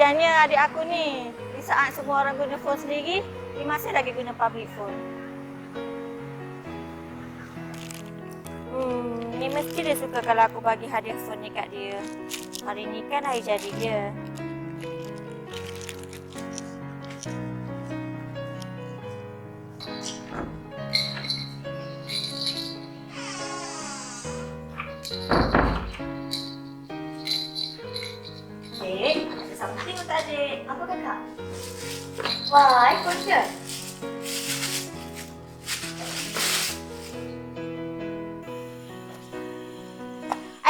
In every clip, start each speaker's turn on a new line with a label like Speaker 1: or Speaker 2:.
Speaker 1: Kesiannya adik aku ni. Di saat semua orang guna phone sendiri, dia masih lagi guna public phone. Hmm, ni mesti dia suka kalau aku bagi hadiah phone ni kat dia. Hari ni kan hari jadi dia. Adik, adik. Apa kakak? Wah, iPhone ke?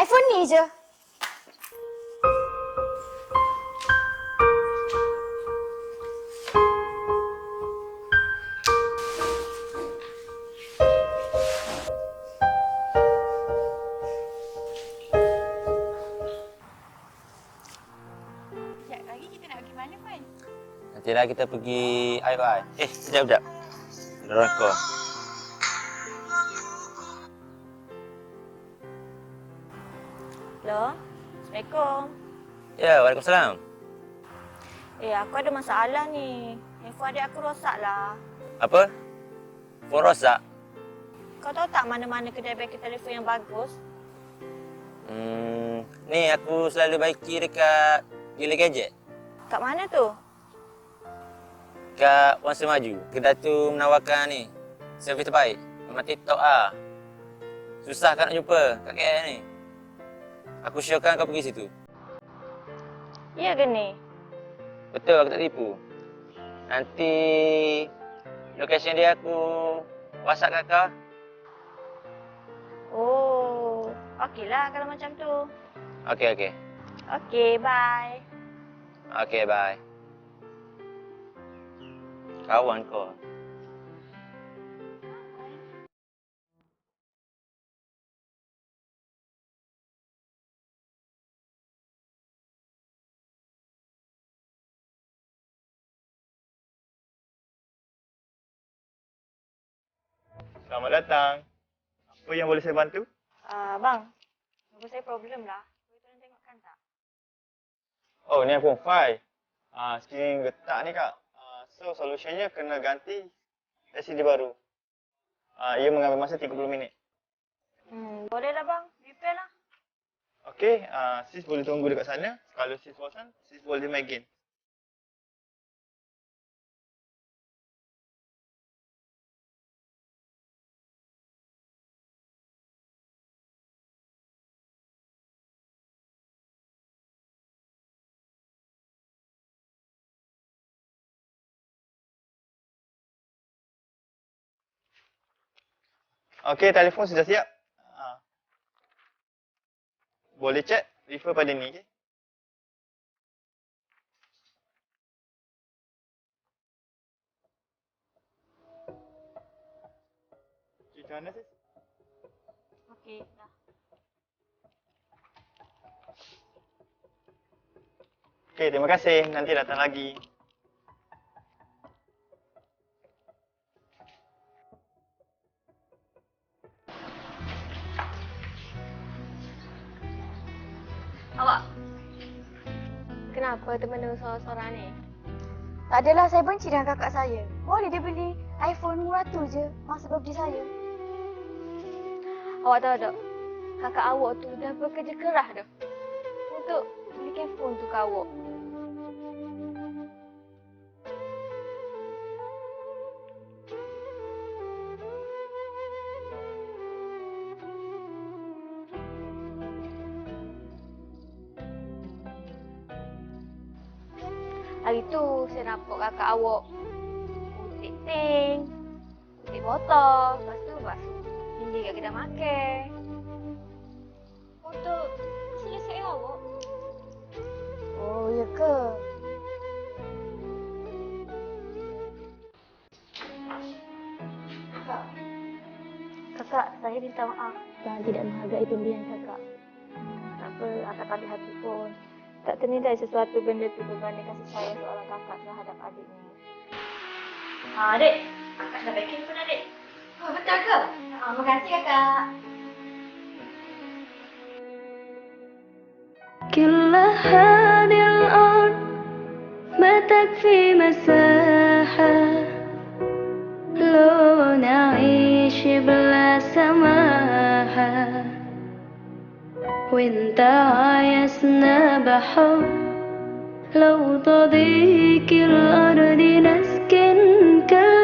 Speaker 2: iPhone ni je.
Speaker 1: Mana, Puan?
Speaker 3: Nantilah kita pergi IOI. Eh, sekejap, sekejap. Call.
Speaker 1: Hello? Assalamualaikum.
Speaker 3: Ya, Waalaikumsalam.
Speaker 1: Eh, aku ada masalah ni. Handphone adik aku rosak lah.
Speaker 3: Apa? Phone rosak?
Speaker 1: Kau tahu tak mana-mana kedai bengkel telefon yang bagus?
Speaker 3: Hmm, ni aku selalu baiki dekat Gila Gadget.
Speaker 1: Kat mana tu?
Speaker 3: Kat Wan Semaju. Kedai tu menawarkan ni. Servis terbaik. Memang TikTok ah. Susah kan nak jumpa kat KL ni. Aku syorkan kau pergi situ.
Speaker 1: Ya ke ni?
Speaker 3: Betul, aku tak tipu. Nanti location dia aku WhatsApp kat kau.
Speaker 1: Oh, okeylah kalau macam tu.
Speaker 3: Okey, okey.
Speaker 1: Okey, bye.
Speaker 3: Okey, bye. Kawan kau.
Speaker 4: Selamat datang. Apa yang boleh saya bantu?
Speaker 1: Uh, bang, aku saya problem lah. Boleh tolong tengokkan tak?
Speaker 4: Oh, ni iPhone 5. Ah, screen getak ni kak. Ah, so solutionnya kena ganti LCD baru. Ah, ia mengambil masa 30 minit.
Speaker 1: Hmm, boleh lah bang. Repair lah.
Speaker 4: Okey, ah, sis boleh tunggu dekat sana. Kalau sis bosan, sis boleh main game. Okey, telefon sudah siap. Ah. Boleh chat, refer pada ni. Okay? Macam mana sis?
Speaker 1: Okey, dah.
Speaker 4: Okey, terima kasih. Nanti datang lagi.
Speaker 2: Kenapa teman seorang-seorang ni? Tak adalah saya benci dengan kakak saya. Boleh dia beli iPhone murah tu je masa birthday saya. Awak tahu tak? Kakak awak tu dah bekerja keras dah. Untuk belikan phone tu ke awak. Hari tu saya nampak kakak awak kutip ting, kutip botol, lepas tu basuh tinggi kat kedai makan. Untuk selesai awak. Oh, ya ke? Kakak. Kakak, saya minta maaf dan tidak menghargai pemberian kakak. Tak apa, akak tak hati pun Tak ternilai sesuatu benda tu berbanding kasih sayang seorang kakak terhadap adiknya.
Speaker 1: Ha, adik. Kakak dah backing pun adik.
Speaker 2: Oh, betul ke? Oh, makasih kakak.
Speaker 5: كل هذه الأرض ما تكفي مساحة لو نعيش بلا سماحة وانت عايزنا بحر لو تضيك الأرض نسكن كان